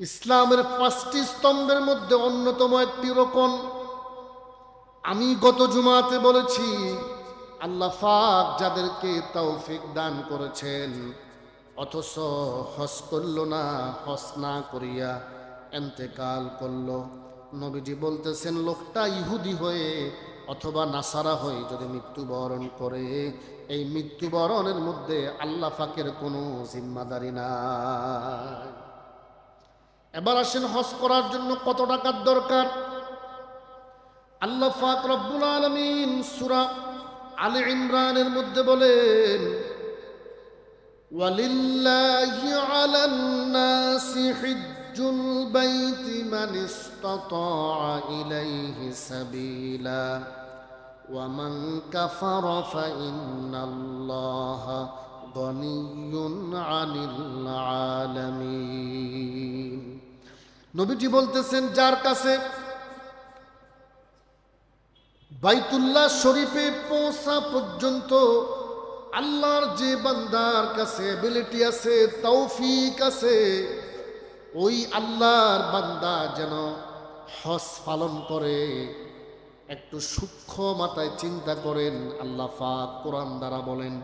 ইসলামের পাঁচটি স্তম্ভের মধ্যে অন্যতম একটি রকম আমি গত জুমাতে বলেছি, আল্লাহ ফাক যাদেরকে তৌফিক দান করেছেন, অথচ হস করল না হস না করিয়া এন্তেকাল করল। নবীজি বলতেছেন, লোকটা ইহুদি হয়ে অথবা নাসারা হয়ে যদি মৃত্যুবরণ করে, এই মৃত্যুবরণের মধ্যে আল্লাহ ফাকের কোনো জিম্মাদারি নাই। এবার আসেন হজ করার জন্য কত টাকার দরকার আল্লাহ ফাক রব্বুল আলমিন সুরা আলে ইমরানের মধ্যে বলেন ولله على الناس حج البيت من استطاع إليه سبيلا ومن كفر فإن الله غني عن العالمين নবীজি বলতেছেন, যার কাছে বাইতুল্লাহ শরীফে পৌঁছা পর্যন্ত আল্লাহর যে বান্দার কাছে এবিলিটি আছে, তৌফিক আছে, ওই আল্লাহর বান্দা যেন হজ পালন করে। একটু সূক্ষ্ম মাথায় চিন্তা করেন, আল্লাহ ফাক কোরআন দ্বারা বলেন,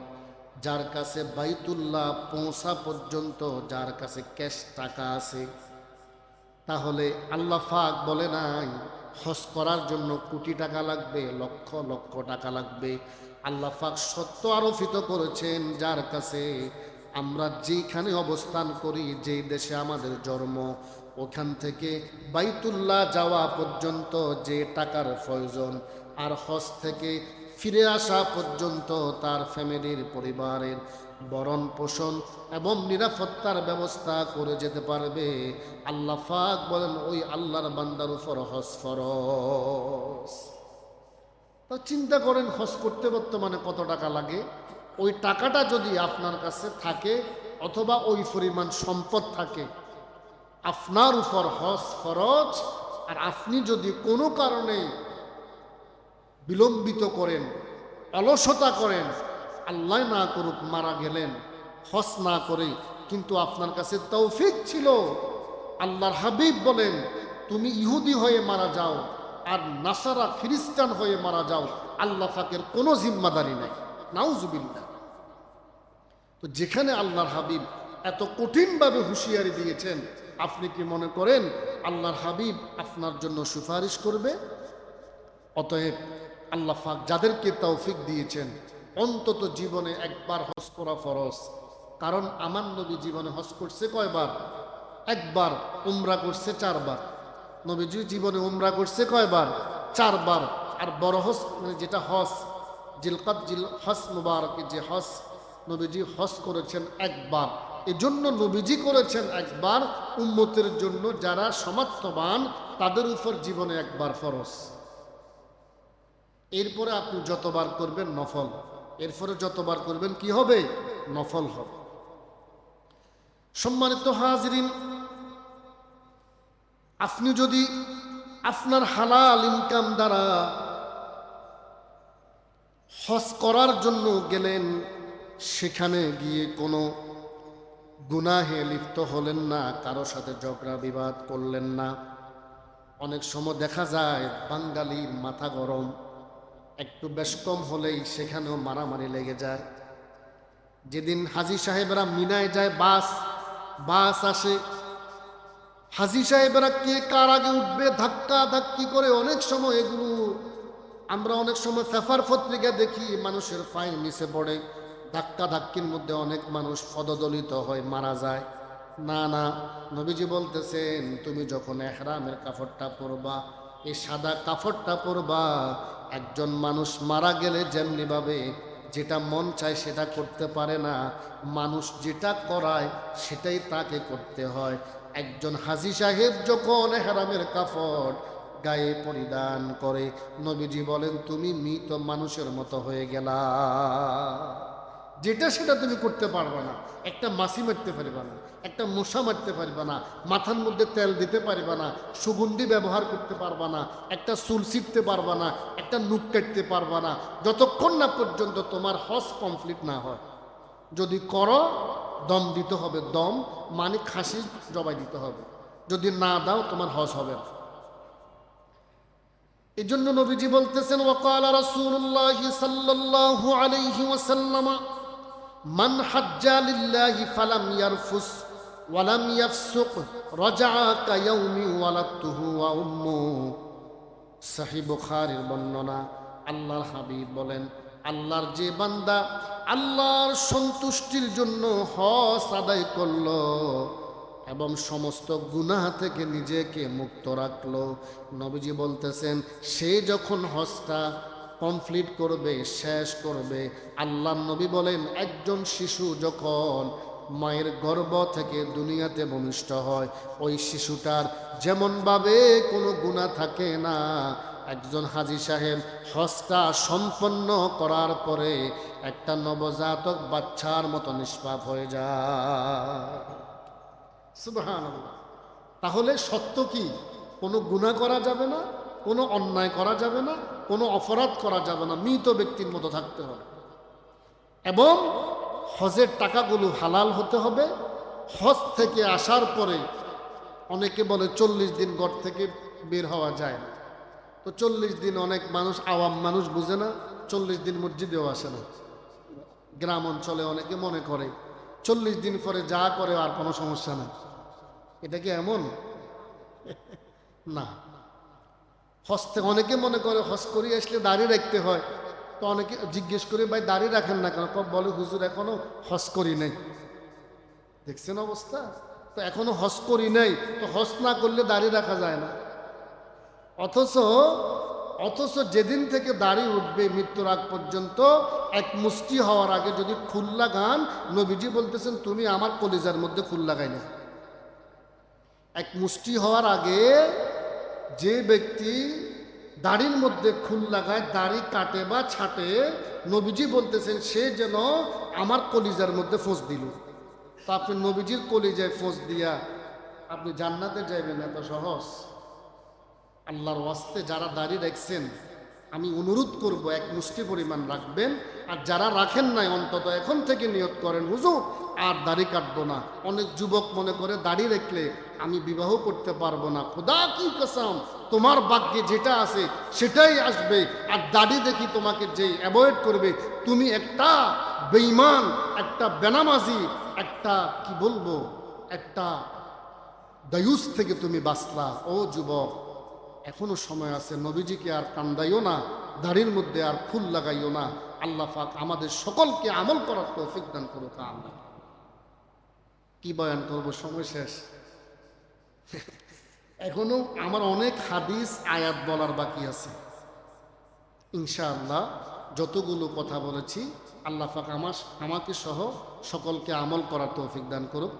যার কাছে বাইতুল্লাহ পৌঁছা পর্যন্ত, যার কাছে ক্যাশ টাকা আছে তাহলে আল্লাহ ফাক বলে নাই, হজ করার জন্য কোটি টাকা লাগবে, লক্ষ লক্ষ টাকা লাগবে। আল্লাহ ফাক সত্য আরোপিত করেছেন, যার কাছে আমরা যেখানে অবস্থান করি, যেই দেশে আমাদের জন্ম, ওখান থেকে বাইতুল্লাহ যাওয়া পর্যন্ত যে টাকার প্রয়োজন, আর হজ থেকে ফিরে আসা পর্যন্ত তার ফ্যামিলির পরিবারের বরণ পোষণ এবং নিরাপত্তার ব্যবস্থা করে যেতে পারবে। আল্লাহ ফাক বলেন, ওই আল্লাহর বান্দার উপর হজ ফরজ। তা চিন্তা করেন, হজ করতে বর্তমানে কত টাকা লাগে? ওই টাকাটা যদি আপনার কাছে থাকে অথবা ওই পরিমাণ সম্পদ থাকে, আপনার উপর হজ ফরজ। আর আপনি যদি কোনো কারণে বিলম্বিত করেন, অলসতা করেন, আল্লাহ না করুক মারা গেলেন, হস না করে, কিন্তু আপনার কাছে তৌফিক ছিল। আল্লাহর হাবিব বলেন, তুমি ইহুদি হয়ে মারা যাও, আর নাসারা খ্রিস্টান হয়ে মারা যাও, আল্লাহ ফাকের কোনো জিম্মাদারি নাই। নাউজুবিল্লা তো যেখানে আল্লাহর হাবিব এত কঠিনভাবে হুঁশিয়ারি দিয়েছেন, আপনি কি মনে করেন আল্লাহর হাবিব আপনার জন্য সুপারিশ করবে? অতএব আল্লাহ ফাক যাদেরকে তৌফিক দিয়েছেন, অন্তত জীবনে একবার হজ করা ফরজ। কারণ আমার নবী জীবনে হজ করছে কয়বার? একবার, উমরা করছে চারবার। নবীজি জীবনে উমরা করছে কয়বার? চারবার। আর বড় হজ মানে যেটা হজ, জিলকাত জিল হস মুবারকে যে হস নবীজি হস করেছেন একবার। এজন্য নবীজি করেছেন একবার উম্মতের জন্য যারা সমাত্মবান তাদের উপর জীবনে একবার ফরজ। এরপরে আপনি যতবার করবেন নফল। এরপরে যতবার করবেন কি হবে? নফল হবে। সম্মানিত হাজরিন, আপনি যদি আপনার হালাল ইনকাম দ্বারা হজ করার জন্য গেলেন, সেখানে গিয়ে কোনো গুনাহে লিপ্ত হলেন না, কারও সাথে ঝগড়া বিবাদ করলেন না। অনেক সময় দেখা যায় বাঙালির মাথা গরম। একটু বেশ কম হলেই সেখানেও মারামারি লেগে যায়। যেদিন হাজি সাহেবরা মিনায় যায়, বাস বাস আসে। হাজি সাহেবরা কে কার আগে উঠবে, ধাক্কা ধাক্কি করে অনেক সময় এগুলো আমরা অনেক সময় ফেফার পত্রিকা দেখি, মানুষের ফাইন নিচে পড়ে। ধাক্কা ধাক্কির মধ্যে অনেক মানুষ পদদলিত হয় মারা যায়। না না, নবীজি বলতেছেন, তুমি যখন এহরামের কাপড়টা পরবা, এই সাদা কাপড়টা পরবা একজন মানুষ মারা গেলে যেমনিভাবে যেটা মন চায় সেটা করতে পারে না, মানুষ যেটা করায় সেটাই তাকে করতে হয়। একজন হাজি সাহেব যখন হেরামের কাপড় গায়ে পরিধান করে, নবীজি বলেন, তুমি মৃত মানুষের মতো হয়ে গেলা। যেটা সেটা তুমি করতে পারবে না। একটা মাছি মারতে পারবে না, একটা মশা মারতে পারবে না, মাথার মধ্যে তেল দিতে পারবে না, সুগন্ধি ব্যবহার করতে পারবে না, একটা চুল ছিটতে পারবে না, একটা নুক কাটতে পারবে না, যতক্ষণ না পর্যন্ত তোমার হজ কমপ্লিট না হয়। যদি করো, দম দিতে হবে, দম মানে খাসি জবাই দিতে হবে। যদি না দাও, তোমার হজ হবে না। এই জন্য নবীজি বলতেছেন ওয়াকাল রাসূলুল্লাহ সাল্লাল্লাহু আলাইহি ওয়াসাল্লাম মান হাজ্জা লিল্লাহি ফালাম ইয়ারফুস ওয়ালাম ইয়াফসুক রাজআ কায়াউমি ওয়ালাদতুহু ওয়া উম্মু। সহিহ বুখারীর বর্ণনা, আল্লাহর হাবিব বলেন, আল্লাহর যে বান্দা আল্লাহর সন্তুষ্টির জন্য হজ আদায় করল এবং সমস্ত গুনাহ থেকে নিজেকে মুক্ত রাখল। নবীজি বলতেছেন, সে যখন হজটা কমপ্লিট করবে, শেষ করবে। আল্লাহ নবী বলেন, একজন শিশু যখন মায়ের গর্ভ থেকে দুনিয়াতে ভূমিষ্ঠ হয়, ওই শিশুটার যেমনভাবে কোনো গুণা থাকে না, একজন হাজি সাহেব হজটা সম্পন্ন করার পরে একটা নবজাতক বাচ্চার মতো নিষ্পাপ হয়ে যায়। তাহলে সত্য কি? কোনো গুণা করা যাবে না? কোনো অন্যায় করা যাবে না? কোনো অপরাধ করা যাবে না, মৃত ব্যক্তির মতো থাকতে হবে। এবং হজের টাকাগুলো হালাল হতে হবে। হজ থেকে আসার পরে অনেকে বলে চল্লিশ দিন ঘর থেকে বের হওয়া যায় না। তো চল্লিশ দিন অনেক মানুষ, আওয়াম মানুষ বুঝে না, চল্লিশ দিন মসজিদেও আসে না। গ্রাম অঞ্চলে অনেকে মনে করে, চল্লিশ দিন পরে যা করে আর কোনো সমস্যা নেই। এটা কি এমন? না। থেকে অনেকে মনে করে হজ করিয়ে আসলে দাঁড়িয়ে রাখতে হয়। তো অনেকে জিজ্ঞেস করে, ভাই দাঁড়িয়ে রাখেন না কেন? বলে, হুজুর, এখনও হজ করি নাই। দেখছেন অবস্থা? তো এখনও হজ করি নাই। তো হস না করলে দাঁড়িয়ে রাখা যায় না। অথচ অথচ যেদিন থেকে দাড়ি উঠবে মৃত্যুর আগ পর্যন্ত, এক মুষ্টি হওয়ার আগে যদি ফুল লাগান নবীজি বলতেছেন, তুমি আমার কলিজার মধ্যে ফুল লাগাই না এক মুষ্টি হওয়ার আগে যে ব্যক্তি দাড়ির মধ্যে ফুল লাগায়, দাড়ি কাটে বা ছাটে, নবীজি বলতেছেন, সে যেন আমার কলিজার মধ্যে ফোঁস দিল। তা আপনি নবীজির কলিজায় ফোঁস দিয়া আপনি জান্নাতে যাইবেন এত সহজ। আল্লাহর ওয়াস্তে যারা দাড়ি রাখছেন, আমি অনুরোধ করব, এক মুষ্টি পরিমাণ রাখবেন। আর যারা রাখেন নাই, অন্তত এখন থেকে নিয়ত করেন, হুজুর, আর দাড়ি কাটবো না। অনেক যুবক মনে করে দাড়ি রাখলে আমি বিবাহ করতে পারব না। খোদা কি কসাম? তোমার ভাগ্যে যেটা আছে, সেটাই আসবে। আর দাড়ি দেখি তোমাকে যে অ্যাভয়েড করবে, তুমি একটা বেইমান একটা বেনামাজি, একটা কি বলব? একটা দায়ুস থেকে তুমি বাঁচলা। ও যুবক, এখনও সময় আছে, নবীজিকে আর কান্দাইও না, দাড়ির মধ্যে আর ফুল লাগাইও না। আল্লাহ পাক আমাদের সকলকে আমল করার তৌফিক দান করুক আল্লাহ কি বয়ান করব? সময় শেষ। এখনও আমার অনেক হাদিস, আয়াত বলার বাকি আছে। ইনশাআল্লাহ যতগুলো কথা বলেছি, আল্লাহ আমার, আমাকে সহ সকলকে আমল করার তৌফিক দান করুক।